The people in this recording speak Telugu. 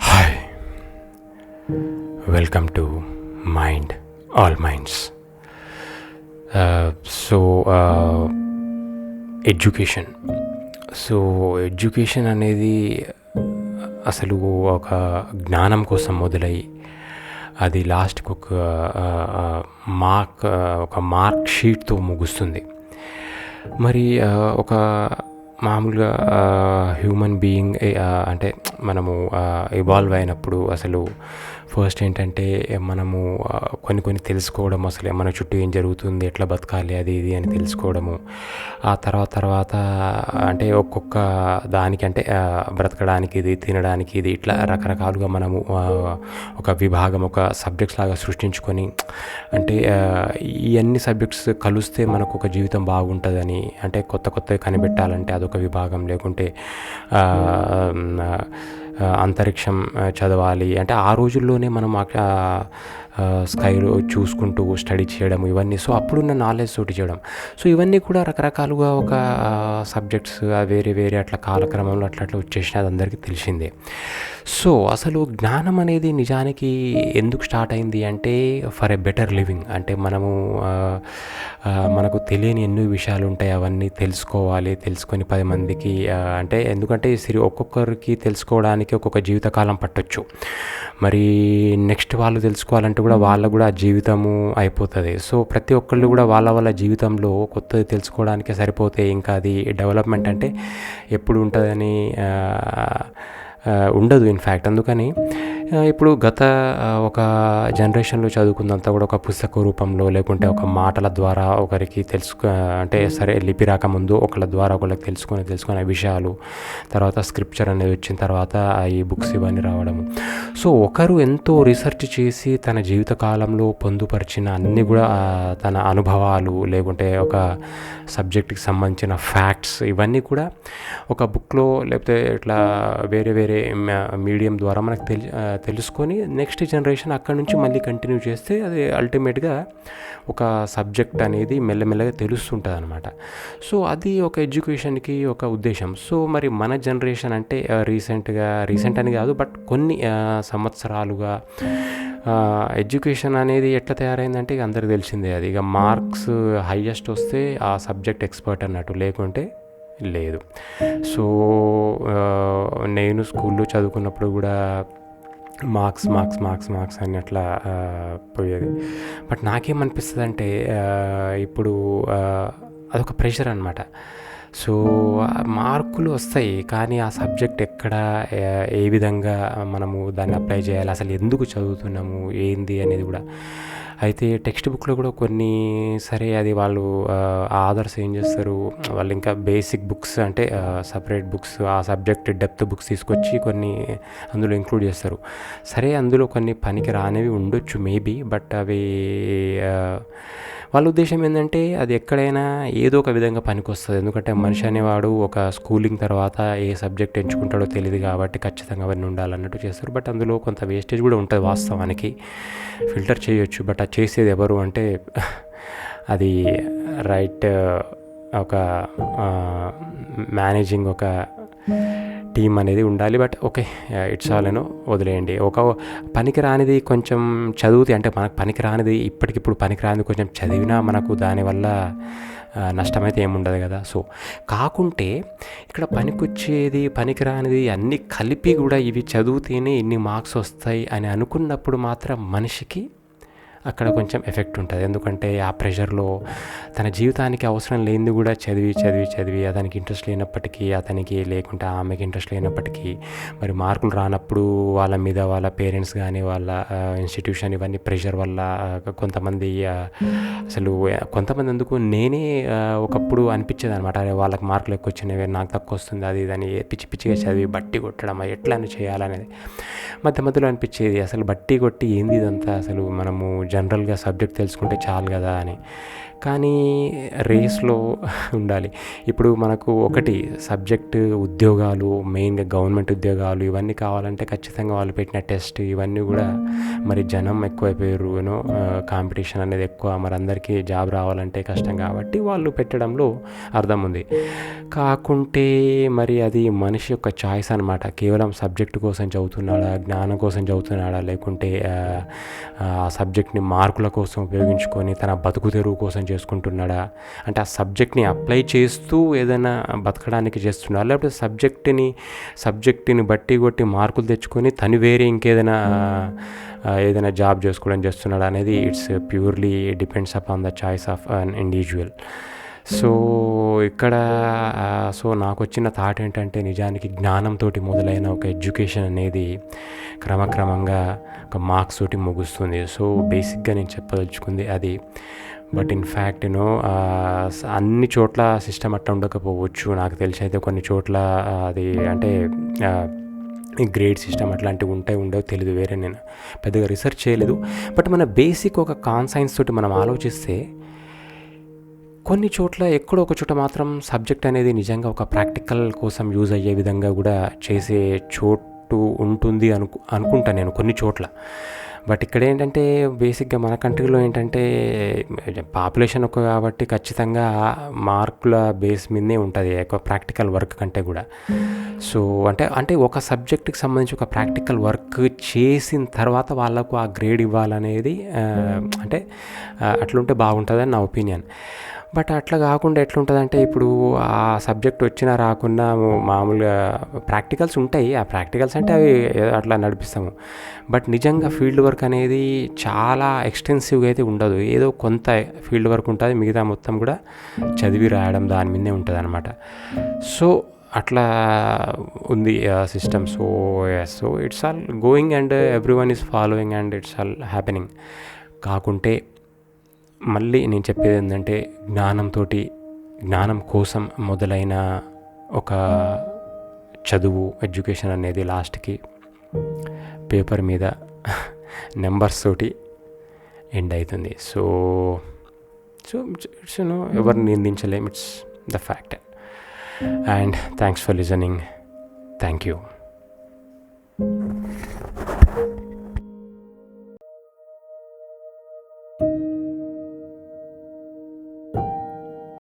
Hi welcome to mind all minds so education so education అనేది అసలు ఒక జ్ఞానం కోసం మొదలై అది లాస్ట్కి ఒక uh, uh, మార్క్ uh, ఒక మార్క్ షీట్తో ముగుస్తుంది. మరి ఒక మామూలుగా హ్యూమన్ బీయింగ్ అంటే మనము ఇవాల్వ్ అయినప్పుడు అసలు ఫస్ట్ ఏంటంటే మనము కొన్ని కొన్ని తెలుసుకోవడం అసలు మన చుట్టూ ఏం జరుగుతుంది ఎట్లా బతకాలి అది ఇది అని తెలుసుకోవడము. ఆ తర్వాత తర్వాత అంటే ఒక్కొక్క దానికి అంటే బ్రతకడానికి ఇది తినడానికి ఇది ఇట్లా రకరకాలుగా మనము ఒక విభాగం ఒక సబ్జెక్ట్స్ లాగా సృష్టించుకొని అంటే ఈ అన్ని సబ్జెక్ట్స్ కలిస్తే మనకు ఒక జీవితం బాగుంటుందని అంటే కొత్త కొత్తవి కనిపెట్టాలంటే అదొక విభాగం లేకుంటే అంతరిక్షం చదవాలి. అంటే ఆ రోజుల్లోనే మనం స్కైలో చూసుకుంటూ స్టడీ చేయడం ఇవన్నీ. సో అప్పుడున్న నాలెడ్జ్ తోటి చేయడం. సో ఇవన్నీ కూడా రకరకాలుగా ఒక సబ్జెక్ట్స్ వేరే వేరే అట్లా కాలక్రమంలో అట్లా అట్లా వచ్చేసిన అది అందరికీ తెలిసిందే. సో అసలు జ్ఞానం అనేది నిజానికి ఎందుకు స్టార్ట్ అయింది అంటే ఫర్ ఎ బెటర్ లివింగ్ అంటే మనము మనకు తెలియని ఎన్నో విషయాలు ఉంటాయి. అవన్నీ తెలుసుకోవాలి తెలుసుకొని పది మందికి అంటే ఎందుకంటే సిరి ఒక్కొక్కరికి తెలుసుకోవడానికి ఒక్కొక్క జీవితకాలం పట్టొచ్చు. మరి నెక్స్ట్ వాళ్ళు తెలుసుకోవాలంటే కూడా వాళ్ళకు కూడా జీవితము అయిపోతుంది. సో ప్రతి ఒక్కళ్ళు కూడా వాళ్ళ వాళ్ళ జీవితంలో కొత్తది తెలుసుకోవడానికి సరిపోతే ఇంకా అది డెవలప్మెంట్ అంటే ఎప్పుడు ఉంటుందని ఉండదు ఇన్ఫ్యాక్ట్ అందుకని ఇప్పుడు గత ఒక జనరేషన్లో చదువుకుందంతా కూడా ఒక పుస్తక రూపంలో లేకుంటే ఒక మాటల ద్వారా ఒకరికి తెలుసుకో అంటే సరే లిపి రాకముందు ఒకళ్ళ ద్వారా ఒకళ్ళకి తెలుసుకొని తెలుసుకునే విషయాలు తర్వాత స్క్రిప్చర్ అనేది వచ్చిన తర్వాత ఈ బుక్స్ ఇవన్నీ రావడము. సో ఒకరు ఎంతో రీసెర్చ్ చేసి తన జీవిత కాలంలో పొందుపరిచిన అన్ని కూడా తన అనుభవాలు లేకుంటే ఒక సబ్జెక్ట్కి సంబంధించిన ఫ్యాక్ట్స్ ఇవన్నీ కూడా ఒక బుక్లో లేకపోతే ఇట్లా వేరే వేరే మీడియం ద్వారా మనకు తెలి తెలుసుకొని నెక్స్ట్ జనరేషన్ అక్కడ నుంచి మళ్ళీ కంటిన్యూ చేస్తే అది అల్టిమేట్గా ఒక సబ్జెక్ట్ అనేది మెల్లమెల్లగా తెలుస్తుంటుంది అనమాట సో అది ఒక ఎడ్యుకేషన్కి ఒక ఉద్దేశం. సో మరి మన జనరేషన్ అంటే రీసెంట్గా రీసెంట్ అని కాదు బట్ కొన్ని సంవత్సరాలుగా ఎడ్యుకేషన్ అనేది ఎట్లా తయారైందంటే ఇక అందరికి తెలిసిందే అది. ఇక మార్క్స్ హయ్యెస్ట్ వస్తే ఆ సబ్జెక్ట్ ఎక్స్పర్ట్ అన్నట్టు. లేకుంటే లేదు. సో నేను స్కూల్లో చదువుకున్నప్పుడు కూడా మార్క్స్ మార్క్స్ మార్క్స్ మార్క్స్ అని అట్లా పోయేది. బట్ నాకేమనిపిస్తుంది అంటే ఇప్పుడు అదొక ప్రెషర్ అనమాట సో మార్కులు వస్తాయి కానీ ఆ సబ్జెక్ట్ ఎక్కడ ఏ విధంగా మనము దాన్ని అప్లై చేయాలి అసలు ఎందుకు చదువుతున్నాము ఏంది అనేది కూడా. అయితే టెక్స్ట్ బుక్లో కూడా కొన్ని సరే అది వాళ్ళు ఆదర్స్ ఏం చేస్తారు వాళ్ళు ఇంకా బేసిక్ బుక్స్ అంటే సపరేట్ బుక్స్ ఆ సబ్జెక్ట్ డెప్త్ బుక్స్ తీసుకొచ్చి కొన్ని అందులో ఇంక్లూడ్ చేస్తారు. సరే అందులో కొన్ని పనికి రానివి ఉండొచ్చు మేబీ బట్ అవి వాళ్ళ ఉద్దేశం ఏంటంటే అది ఎక్కడైనా ఏదో ఒక విధంగా పనికొస్తుంది. ఎందుకంటే మనిషి అనేవాడు ఒక స్కూలింగ్ తర్వాత ఏ సబ్జెక్ట్ ఎంచుకుంటాడో తెలియదు కాబట్టి ఖచ్చితంగా అవన్నీ ఉండాలన్నట్టు చేస్తారు. బట్ అందులో కొంత వేస్టేజ్ కూడా ఉంటుంది వాస్తవానికి. ఫిల్టర్ చేయొచ్చు బట్ చేసేది ఎవరు అంటే అది రైట్ ఒక మేనేజింగ్ ఒక టీం అనేది ఉండాలి. బట్ ఓకే ఇట్స్ ఆల్ వదిలేయండి. ఒక పనికి రానిది కొంచెం చదివితే అంటే మనకు పనికి రానిది ఇప్పటికిప్పుడు పనికి రానిది కొంచెం చదివినా మనకు దానివల్ల నష్టమైతే ఏముండదు కదా. సో కాకుంటే ఇక్కడ పనికొచ్చేది పనికిరానిది అన్నీ కలిపి కూడా ఇవి చదివితేనే ఇన్ని మార్క్స్ వస్తాయి అని అనుకున్నప్పుడు మాత్రం మనిషికి అక్కడ కొంచెం ఎఫెక్ట్ ఉంటుంది. ఎందుకంటే ఆ ప్రెషర్లో తన జీవితానికి అవసరం లేనిది కూడా చదివి చదివి చదివి అతనికి ఇంట్రెస్ట్ లేనప్పటికీ అతనికి లేకుంటే ఆమెకి ఇంట్రెస్ట్ లేనప్పటికీ మరి మార్కులు రానప్పుడు వాళ్ళ మీద వాళ్ళ పేరెంట్స్ కానీ వాళ్ళ ఇన్స్టిట్యూషన్ ఇవన్నీ ప్రెషర్ వల్ల కొంతమంది అసలు కొంతమంది ఎందుకు నేనే ఒకప్పుడు అనిపించేది అనమాట అరే వాళ్ళకి మార్కులు ఎక్కువ వచ్చినవి నాకు తక్కువ వస్తుంది అది ఇది అని పిచ్చి పిచ్చిగా చదివి బట్టి కొట్టడం ఎట్లా అని చేయాలనేది. మధ్య మధ్యలో అనిపించేది అసలు బట్టి కొట్టి ఏంది ఇదంతా? అసలు మనము జనరల్గా సబ్జెక్ట్ తెలుసుకుంటే చాలు కదా అని. కానీ రేస్లో ఉండాలి. ఇప్పుడు మనకు ఒకటి సబ్జెక్ట్ ఉద్యోగాలు మెయిన్గా గవర్నమెంట్ ఉద్యోగాలు ఇవన్నీ కావాలంటే ఖచ్చితంగా వాళ్ళు పెట్టిన టెస్ట్ ఇవన్నీ కూడా మరి జనం ఎక్కువైపోయారు యూనో కాంపిటీషన్ అనేది ఎక్కువ. మరి అందరికీ జాబ్ రావాలంటే కష్టం కాబట్టి వాళ్ళు పెట్టడంలో అర్థం ఉంది. కాకుంటే మరి అది మనిషి యొక్క చాయిస్ అనమాట కేవలం సబ్జెక్టు కోసం చదువుతున్నాడా జ్ఞానం కోసం చదువుతున్నాడా లేకుంటే ఆ సబ్జెక్ట్ని మార్కుల కోసం ఉపయోగించుకొని తన బతుకు తెరువు కోసం చేసుకుంటున్నాడా? అంటే ఆ సబ్జెక్ట్ని అప్లై చేస్తూ ఏదైనా బతకడానికి చేస్తున్నాడా? లేకపోతే సబ్జెక్ట్ని సబ్జెక్ట్ని బట్టి కొట్టి మార్కులు తెచ్చుకొని తను వేరే ఇంకేదైనా ఏదైనా జాబ్ చేసుకోవడం చేస్తున్నాడా అనేది it's purely depends upon the choice of an individual. So ఇక్కడ సో నాకు వచ్చిన థాట్ ఏంటంటే నిజానికి జ్ఞానంతో మొదలైన ఒక ఎడ్యుకేషన్ అనేది క్రమక్రమంగా ఒక మార్క్స్ తోటి ముగుస్తుంది. సో బేసిక్గా నేను చెప్పదలుచుకుంది అది. బట్ ఇన్ ఫ్యాక్ట్ యూనో అన్ని చోట్ల సిస్టమ్ అట్లా ఉండకపోవచ్చు. నాకు తెలిసి అయితే కొన్ని చోట్ల అది అంటే గ్రేడ్ సిస్టమ్ అట్లాంటివి ఉంటాయి ఉండవు తెలియదు వేరే నేను పెద్దగా రీసెర్చ్ చేయలేదు. బట్ మన బేసిక్ ఒక కాన్సైన్స్ తోటి మనం ఆలోచిస్తే కొన్ని చోట్ల ఎక్కడో ఒక చోట మాత్రం సబ్జెక్ట్ అనేది నిజంగా ఒక ప్రాక్టికల్ కోసం యూజ్ అయ్యే విధంగా కూడా చేసే చోట్ ఉంటుంది అనుకు అనుకుంటాను నేను కొన్ని చోట్ల. బట్ ఇక్కడ ఏంటంటే బేసిక్గా మన కంట్రీలో ఏంటంటే పాపులేషన్ ఒక కాబట్టి ఖచ్చితంగా మార్కుల బేస్ మీదనే ఉంటుంది ఎక్కువ ప్రాక్టికల్ వర్క్ కంటే కూడా. సో అంటే అంటే ఒక సబ్జెక్ట్కి సంబంధించి ఒక ప్రాక్టికల్ వర్క్ చేసిన తర్వాత వాళ్ళకు ఆ గ్రేడ్ ఇవ్వాలనేది అంటే అట్లుంటే బాగుంటుందని నా ఒపీనియన్ బట్ అట్లా కాకుండా ఎట్లుంటుందంటే ఇప్పుడు ఆ సబ్జెక్ట్ వచ్చినా రాకున్నా మామూలుగా ప్రాక్టికల్స్ ఉంటాయి. ఆ ప్రాక్టికల్స్ అంటే అవి అట్లా నడిపిస్తాము. బట్ నిజంగా ఫీల్డ్ వర్క్ అనేది చాలా ఎక్స్టెన్సివ్గా అయితే ఉండదు. ఏదో కొంత ఫీల్డ్ వర్క్ ఉంటుంది మిగతా మొత్తం కూడా చదివి రాయడం దాని మీదే ఉంటుంది అనమాట సో అట్లా ఉంది system. So so it's all going and every one is following and it's all happening కాకుంటే మళ్ళీ నేను చెప్పేది ఏంటంటే జ్ఞానంతో జ్ఞానం కోసం మొదలైన ఒక చదువు ఎడ్యుకేషన్ అనేది లాస్ట్కి పేపర్ మీద నెంబర్స్ తోటి ఎండ్ అవుతుంది సో సో ఇట్స్ నో ఎవరిని నిందించలేం. It's the fact and thanks for listening thank you